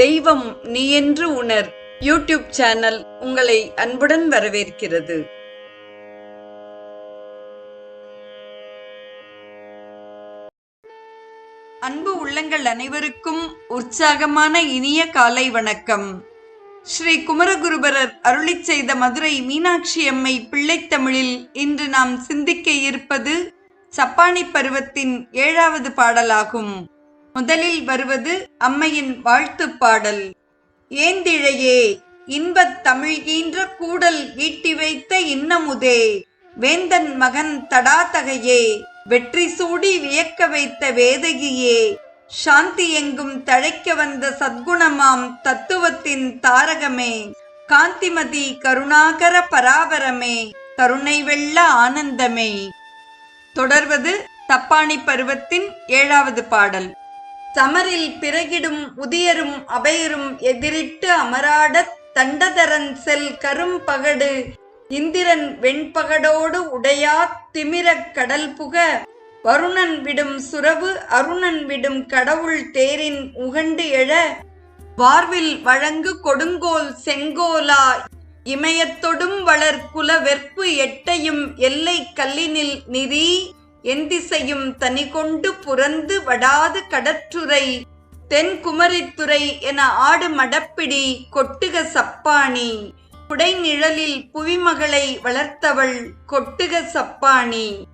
தெய்வம் நீ என்று உணர். யூடியூப் சேனல் உங்களை அன்புடன் வரவேற்கிறது. அன்பு உள்ளங்கள் அனைவருக்கும் உற்சாகமான இனிய காலை வணக்கம். ஸ்ரீ குமரகுருபரர் அருளிச் செய்த மதுரை மீனாட்சி அம்மை பிள்ளைத்தமிழில் இன்று நாம் சிந்திக்க இருப்பது சப்பானி பருவத்தின் ஏழாவது பாடலாகும். முதலில் வருவது அம்மையின் வாழ்த்துப் பாடல். ஏந்திழையே இன்பத் தமிழ் ஈன்ற கூடல் ஈட்டி வைத்த இன்னமுதே வேந்தன் மகன் தடாதகையே வெற்றி சூடி வியக்க வைத்த வேதகியே சாந்தி எங்கும் தழைக்க வந்த சத்குணமாம் தத்துவத்தின் தாரகமே காந்திமதி கருணாகர பராபரமே கருணை வெள்ள ஆனந்தமே. தொடர்வது தப்பாணி பருவத்தின் ஏழாவது பாடல். சமரில் பிறகிடும் உதியரும் அபயரும் எதிரிட்டு அமராடத் தண்டதரன் செல் கரும்பகடு இந்திரன் வெண்பகடோடு உடையா திமிரக் கடல் புக வருணன் விடும் சுரவு அருணன் விடும் கடவுள் தேரின் உகண்டு எழ வார்வில் வழங்கு கொடுங்கோல் செங்கோலா இமயத்தொடும் வளர் குல வெற்பு எட்டையும் எல்லை கல்லினில் என் எந்திசையும் தனி கொண்டு புறந்து வடாது கடற்றுரை தென்குமரித்துறை என ஆடு மடப்பிடி கொட்டுக சப்பாணி. குடைநிழலில் புவிமகளை வளர்த்தவள் கொட்டுக சப்பாணி.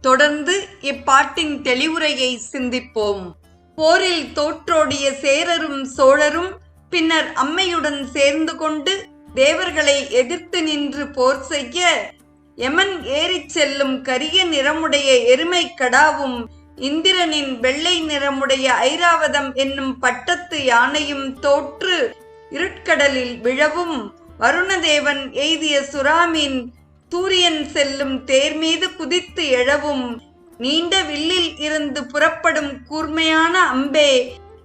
தொடர்ந்து இப்பாட்டின் தெளிவுரையை சிந்திப்போம். போரில் தோற்றோடிய சேரரும் சோழரும் பின்னர் அம்மையுடன் சேர்ந்து கொண்டு தேவர்களை எதிர்த்து நின்று போர் செய்ய யமன் ஏறிச் செல்லும் கரிய நிறமுடைய எருமை கடாவும் இந்திரனின் வெள்ளை நிறமுடைய ஐராவதம் என்னும் பட்டத்து யானையும் தோற்று இருட்கடலில் விழவும். வருணதேவன் எய்திய சுறாமின் சூரியன் செல்லும் தேர் மீது குதித்து எழவும். நீண்ட வில்லில் இருந்து புறப்படும் கூர்மையான அம்பே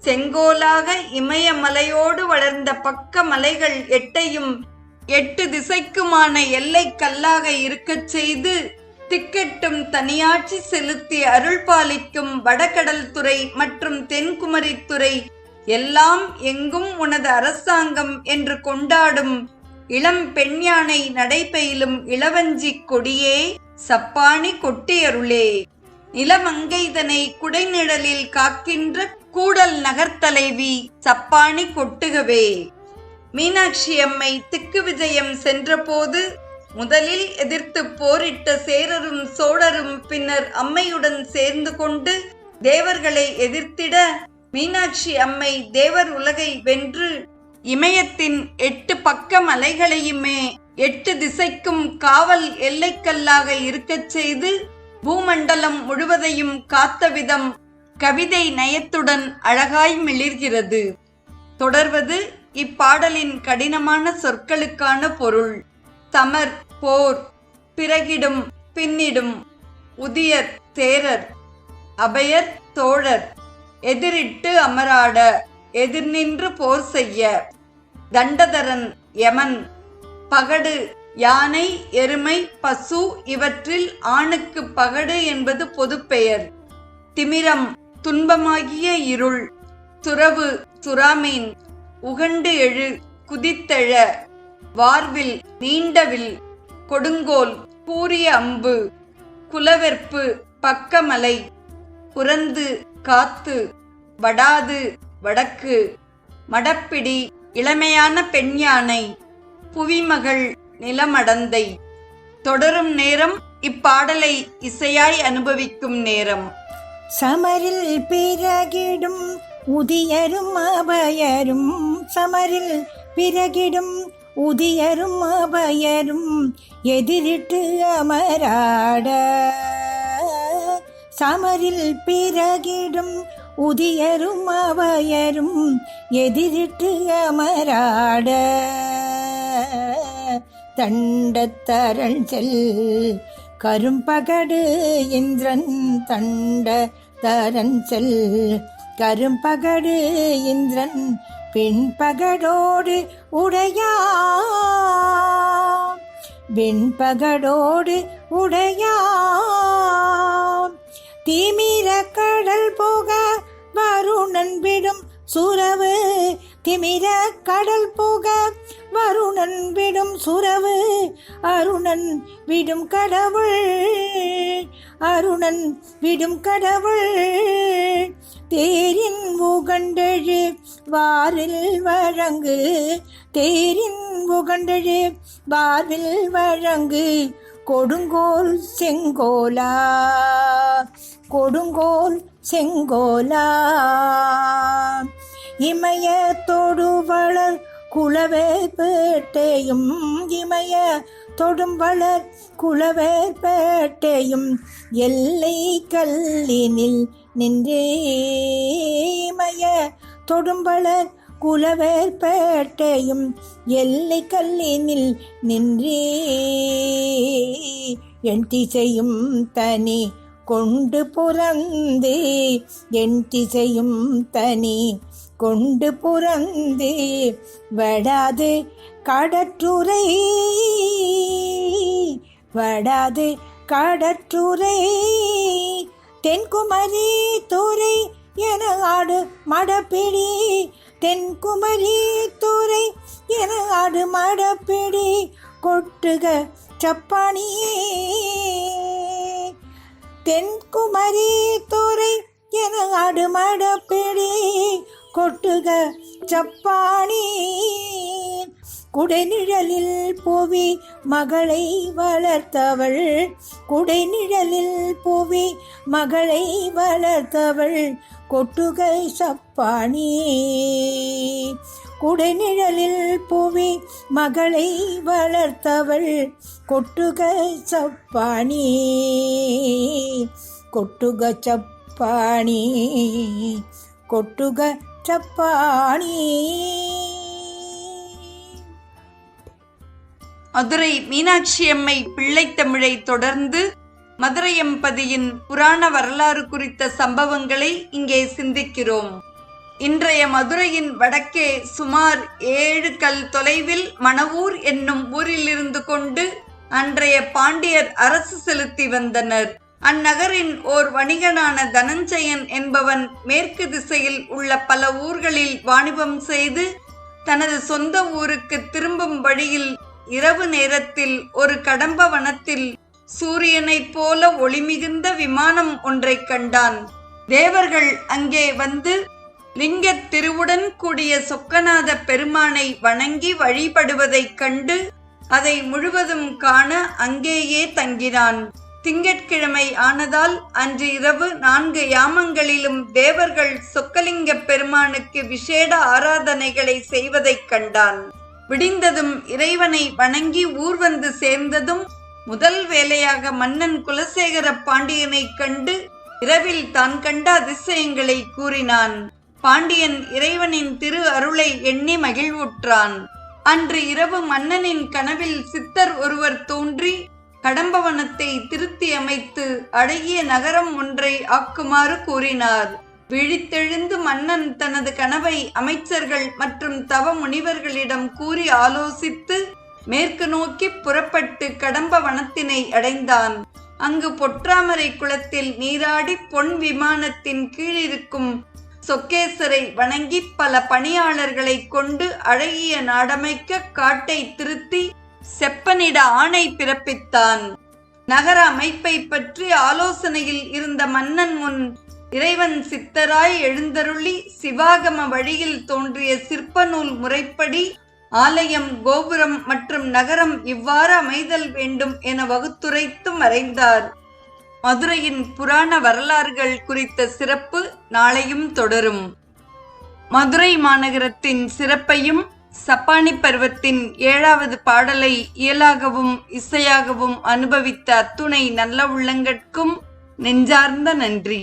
செங்கோலாக இமயமலையோடு வளர்ந்த பக்க மலைகள் எட்டையும் எட்டு திசைக்குமான எல்லை கல்லாக இருக்கச் செய்து திக்கெட்டும் தனியாட்சி செலுத்தி அருள் பாலிக்கும் வடகடல் துறை மற்றும் தென்குமரித்துறை எல்லாம் எங்கும் உனது அரசாங்கம் என்று கொண்டாடும் இளம் பெண் யானை நடைபெயிலும் இளவஞ்சி கொடியே சப்பாணி கொட்டியருளே. நிலமங்கைதனை குடைநிழலில் காக்கின்ற கூடல் நகர்த்தலைவி சப்பாணி கொட்டுகவே. மீனாட்சி அம்மை திக்கு விஜயம் சென்றபோது முதலில் எதிர்த்து போரிட்ட சேரரும் சோழரும் பின்னர் அம்மையுடன் சேர்ந்து கொண்டு தேவர்களை எதிர்த்திட மீனாட்சி அம்மை தேவர் உலகை வென்று இமயத்தின் எட்டு பக்க மலைகளையுமே எட்டு திசைக்கும் காவல் எல்லைக்கல்லாக இருக்கச் செய்து பூமண்டலம் முழுவதையும் காத்த விதம் கவிதை நயத்துடன் அழகாய் மிளிர்கிறது. தொடர்வது இப்பாடலின் கடினமான சொற்களுக்கான பொருள். சமர் போர் பிறகிடும் பின்னிடும் உதியர் தேரர் அபயர் தோழர் எதிரிட்டு அமராட எதிர் நின்று போர் செய்ய தண்டதரன் யமன் பகடு யானை எருமை பசு இவற்றில் ஆணுக்கு பகடு என்பது பொதுப்பெயர். திமிரம் துன்பமாகிய இருள் துறவு சுறாமீன் உகண்டு எழு குதித்தெழ வார்வில் நீண்டவில் கொடுங்கோல் கூறிய அம்பு குலவெற்பு பக்கமலை புறந்து காத்து வடாது வடக்கு மடப்பிடி இளமையான பெண் யானை புவிமகள் நிலமடந்தை. தொடரும் நேரம் இப்பாடலை இசையாய் அனுபவிக்கும் நேரம். சமரில் பிறகிடும் உதியரும் அபயரும் சமரில் பிறகிடும் உதியரும் அபயரும் எதிரிட்டு அமராட. சமரில் பிறகிடும் உதியரும் அபயரும் எதிரிட்டு அமராட. தண்டத்தரள் செல் கரும்பகடு இந்திரன் தண்ட தரன் செல் கரும்பகடு இந்திரன் பின்பகடோடு உடையா வெண்பகடோடு உடையா திமிர கடல் போக வருணன் விடும் சுரவு திமிர கடல் போக வருணன் விடும் சுரவு அருணன் விடும் கடவுள் அருணன் விடும் கடவுள். தேரின் உகண்டழு வாரில் வழங்கு. தேரின் உகண்டழு வாரில் வழங்கு. கொடுங்கோல் செங்கோலா. கொடுங்கோல் செங்கோலா. இமய தொடுவளர் குளவேற்பேட்டையும் இமய தொடும்பளர் குலவே பேட்டையும் எல்லை கல்லினில் நின்றேமய தொடும்பளர் குலவேற்பேட்டையும் எல்லை கல்லினில் நின்றே. என் திசையும் தனி கொண்டு புறந்து என் திசையும் தனி கொண்டு புறந்து வடாது கடற்றுரை வடாது கடற்றுரை. தென்குமரி தூரை என ஆடு மடப்பிடி. தென்குமரி தூரை என ஆடு மடப்பிடி. கொட்டுக சப்பானியே தென்குமரி தூரை என ஆடு மடப்பிடி. கொட்டுக சப்பானி. குடைநிழலில் புவி மகளை வளர்த்தவள். குடைநிழலில் புவி மகளை வளர்த்தவள். கொட்டுகை சப்பாணி குடைநிழலில் புவி மகளை வளர்த்தவள். கொட்டுகை சப்பாணி கொட்டுக சப்பாணி கொட்டுக சப்பாணி மதுரை மீனாட்சி அம்மை பிள்ளைத்தமிழை தொடர்ந்து மதுரையம்பதியின் புராண வரலாறு குறித்த சம்பவங்களை இங்கே சிந்திக்கிறோம். இன்றைய மதுரையின் வடக்கே சுமார் ஏழு கல் தொலைவில் மணவூர் என்னும் ஊரிலிருந்து கொண்டு அன்றைய பாண்டியர் அரசு செலுத்தி வந்தனர். அந்நகரின் ஓர் வணிகனான தனஞ்சயன் என்பவன் மேற்கு திசையில் உள்ள பல ஊர்களில் வாணிபம் செய்து தனது சொந்த ஊருக்கு திரும்பும் வழியில் இரவு நேரத்தில் ஒரு கடம்ப வனத்தில் சூரியனைப் போல ஒளிமிகுந்த விமானம் ஒன்றைக் கண்டான். தேவர்கள் அங்கே வந்து லிங்கத் திருவுடன் கூடிய சொக்கநாத பெருமானை வணங்கி வழிபடுவதைக் கண்டு அதை முழுவதும் காண அங்கேயே தங்கினான். திங்கட்கிழமை ஆனதால் அன்று இரவு நான்கு யாமங்களிலும் தேவர்கள் சொக்கலிங்க பெருமானுக்கு விசேட ஆராதனைகளை செய்வதைக் கண்டான். விடிந்ததும் இறைவனை வணங்கி ஊர் வந்து சேர்ந்ததும் முதல் வேலையாக மன்னன் குலசேகர பாண்டியனை கண்டு இரவில் தான் கண்ட அதிசயங்களை கூறினான். பாண்டியன் இறைவனின் திரு அருளை எண்ணி மகிழ்வுற்றான். அன்று இரவு மன்னனின் கனவில் சித்தர் ஒருவர் தோன்றி கடம்பவனத்தை திருத்தி அமைத்து அழகிய நகரம் ஒன்றை ஆக்குமாறு கூறினார். விழித்தெழுந்து மன்னன் தனது கனவை அமைச்சர்கள் மற்றும் தவ முனிவர்களிடம் கூறி ஆலோசித்து மேற்கு நோக்கி புறப்பட்டு கடம்ப வனத்தினை அடைந்தான். அங்கு பொற்றாமரை குளத்தில் நீராடி பொன் விமானத்தின் கீழிருக்கும் சொக்கேசரை வணங்கி பல பணியாளர்களை கொண்டு அழகிய நாடமைக்க காட்டை திருத்தி செப்பனிட ஆணை பிறப்பித்தான். நகர அமைப்பை பற்றி ஆலோசனையில் இருந்த மன்னன் முன் இறைவன் சித்தராய் எழுந்தருளி சிவாகம வழியில் தோன்றிய சிற்ப நூல் முறைப்படி ஆலயம் கோபுரம் மற்றும் நகரம் இவ்வாறு அமைதல் வேண்டும் என வகுத்துரைத்து மறைந்தார். மதுரையின் புராண வரலாறுகள் குறித்த சிறப்பு நாளையும் தொடரும். மதுரை மாநகரத்தின் சிறப்பையும் சப்பானி பருவத்தின் ஏழாவது பாடலை இயலாகவும் இசையாகவும் அனுபவித்த அத்துணை நல்ல உள்ளங்கட்கும் நெஞ்சார்ந்த நன்றி.